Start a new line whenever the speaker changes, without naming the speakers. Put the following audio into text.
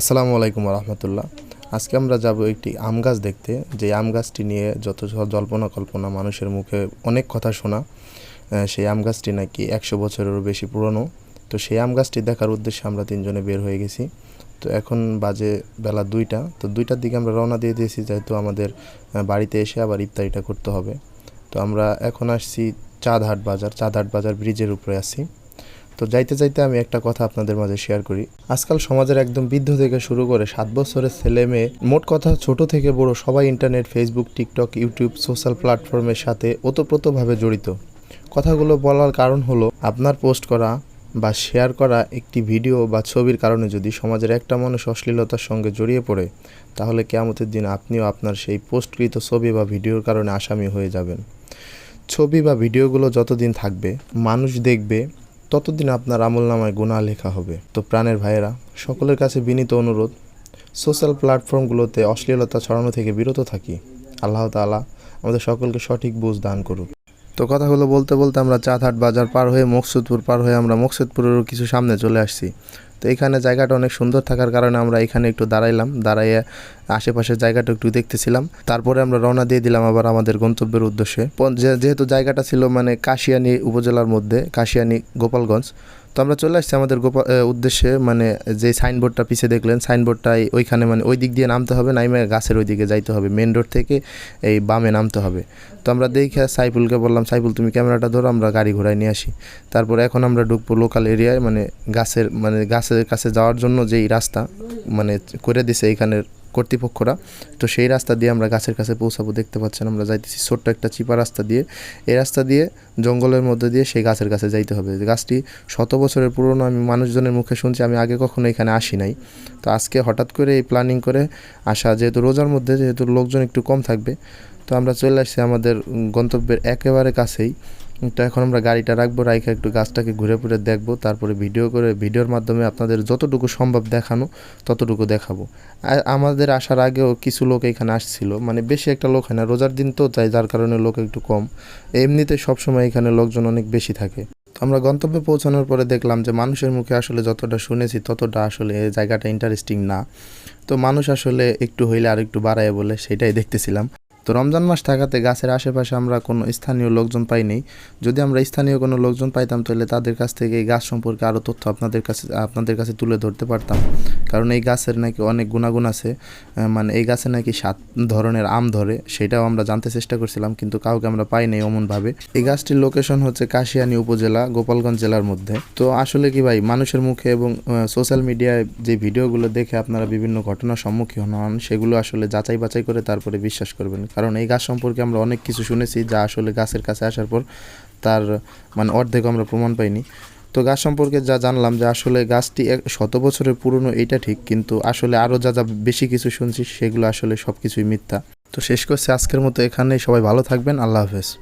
আসসালামু আলাইকুম রহমতুল্লাহ আজকে আমরা যাব একটি আম গাছ দেখতে। যে আম গাছটি নিয়ে যত জল্পনা কল্পনা মানুষের মুখে অনেক কথা শোনা সেই আম গাছটি নাকি একশো বছরেরও বেশি পুরনো। তো সেই আম গাছটি দেখার উদ্দেশ্যে আমরা তিনজনে বের হয়ে গেছি। তো এখন বাজে বেলা দুইটা। তো দুইটার দিকে আমরা রওনা দিয়ে দিয়েছি, যেহেতু আমাদের বাড়িতে এসে আবার ইফতারিটা করতে হবে। তো আমরা এখন আসছি চাঁদহাট বাজার। চাঁদহাট বাজার ব্রিজের উপরে আছি। তো যাইতে যাইতে আমি একটা কথা আপনাদের মাঝে শেয়ার করি। আজকাল সমাজের একদম বৃদ্ধ থেকে শুরু করে সাত বছরের ছেলে মেয়ে, মোট কথা ছোট থেকে বড় সবাই internet Facebook TikTok YouTube social প্ল্যাটফর্মের সাথে ওতপ্রোতভাবে জড়িত। কথাগুলো বলার কারণ হলো, আপনার পোস্ট করা বা শেয়ার করা একটি ভিডিও বা ছবির কারণে যদি সমাজের একটা মানুষ অশ্লীলতার সঙ্গে জড়িয়ে পড়ে, তাহলে কেয়ামতের দিন আপনিও আপনার সেই পোস্টকৃত ছবি বা ভিডিওর কারণে আসামি হয়ে যাবেন। ছবি বা ভিডিওগুলো যতদিন থাকবে, মানুষ দেখবে ততদিন আপনার আমল নামায় গুণা লেখা হবে। তো প্রাণের ভাইয়েরা, সকলের কাছে বিনীত অনুরোধ, সোশ্যাল প্ল্যাটফর্মগুলোতে অশ্লীলতা ছড়ানো থেকে বিরত থাকি। আল্লাহ তাআলা আমাদের সকলকে সঠিক বুঝ দান করুক। তো কথাগুলো বলতে বলতে আমরা চাঁদহাট বাজার পার হয়ে মকসুদপুর পার হয়ে আমরা মকসুদপুরেরও কিছু সামনে চলে আসছি। তো এখানে জায়গাটা অনেক সুন্দর থাকার কারণে আমরা এখানে একটু দাঁড়াইলাম। দাঁড়াইয়ে আশেপাশের জায়গাটা একটু দেখতেছিলাম। তারপরে আমরা রওনা দিয়ে দিলাম আবার আমাদের গন্তব্যের উদ্দেশ্যে। যেহেতু জায়গাটা ছিল মানে কাশিয়ানি উপজেলার মধ্যে, কাশিয়ানি গোপালগঞ্জ, তো আমরা চলে আসছি আমাদের গোপাল উদ্দেশ্যে। মানে যে সাইনবোর্ডটা পিছিয়ে দেখলেন, সাইনবোর্ডটাই ওইখানে মানে ওই দিক দিয়ে নামতে হবে, নাইমে গাছের ওই দিকে যাইতে হবে মেন রোড থেকে এই বামে নামতে হবে। তো আমরা দেখে সাইফুলকে বললাম, সাইফুল, তুমি ক্যামেরাটা ধরো, আমরা গাড়ি ঘোড়ায় নিয়ে আসি। তারপর এখন আমরা ঢুকবো লোকাল এরিয়ায় মানে গাছের মানে গাছের কাছে যাওয়ার জন্য যেই রাস্তা মানে করে দিছে এইখানের কর্তৃপক্ষরা। তো সেই রাস্তা দিয়ে আমরা গাছের কাছে পৌঁছাবো, দেখতে পাচ্ছেন আমরা যাইতেছি ছোট্ট একটা চিপা রাস্তা দিয়ে। এই রাস্তা দিয়ে জঙ্গলের মধ্যে দিয়ে সেই গাছের কাছে যাইতে হবে। গাছটি শত বছরের পুরনো, আমি মানুষজনের মুখে শুনছি, আমি আগে কখনো এখানে আসি নাই। তো আজকে হঠাৎ করে এই প্ল্যানিং করে আসা, যেহেতু রোজার মধ্যে, যেহেতু লোকজন একটু কম থাকবে, তো আমরা চলে আসছি আমাদের গন্তব্যের একেবারে কাছেই। তো এখন আমরা গাড়িটা রাখব, রাইখে একটু গাছটাকে ঘুরে ঘুরে দেখব, তারপরে ভিডিও করে ভিডিওর মাধ্যমে আপনাদের যতটুকু সম্ভব দেখানো, ততটুকু দেখাবো। আমাদের আসার আগেও কিছু লোক এখানে আসছিল মানে বেশি একটা লোক হয় না, রোজার দিন তো, তাই যার কারণে লোক একটু কম। এমনিতে সবসময় এখানে লোকজন অনেক বেশি থাকে। তো আমরা গন্তব্যে পৌঁছানোর পরে দেখলাম যে মানুষের মুখে আসলে যতটা শুনেছি, ততটা আসলে এই জায়গাটা ইন্টারেস্টিং না। তো মানুষ আসলে একটু হইলে আর একটু বাড়ায় বলে, সেটাই দেখতেছিলাম। তো রমজান মাস থাকাতে গাছের আশেপাশে আমরা কোনো স্থানীয় লোকজন পাইনি যদি আমরা স্থানীয় কোনো লোকজন পাইতাম তাহলে তাদের কাছ থেকে এই গাছ সম্পর্কে আরও তথ্য আপনাদের কাছে আপনাদের কাছে তুলে ধরতে পারতাম। কারণ এই গাছের নাকি অনেক গুণাগুণ আছে মানে এই গাছে নাকি সাত ধরনের আম ধরে, সেটাও আমরা জানতে চেষ্টা করছিলাম কিন্তু কাউকে আমরা পাইনি অমনভাবে। এই গাছটির লোকেশন হচ্ছে কাশিয়ানী উপজেলা, গোপালগঞ্জ জেলার মধ্যে। তো আসলে কি ভাই, মানুষের মুখে এবং সোশ্যাল মিডিয়ায় যে ভিডিওগুলো দেখে আপনারা বিভিন্ন ঘটনার সম্মুখীন হন, সেগুলো আসলে যাচাই বাছাই করে তারপরে বিশ্বাস করবেন। কারণ এই গাছ সম্পর্কে আমরা অনেক কিছু শুনেছি যা আসলে গাছের কাছে আসার পর তার মানে অর্ধেক আমরা প্রমাণ পাইনি। তো গাছ সম্পর্কে যা জানলাম যে আসলে গাছটি এক শত বছরের পুরনো, এটা ঠিক, কিন্তু আসলে আরও যা যা বেশি কিছু শুনছি সেগুলো আসলে সব কিছুই মিথ্যা। তো শেষ করছি আজকের মতো এখানে সবাই ভালো থাকবেন, আল্লাহ হাফেজ।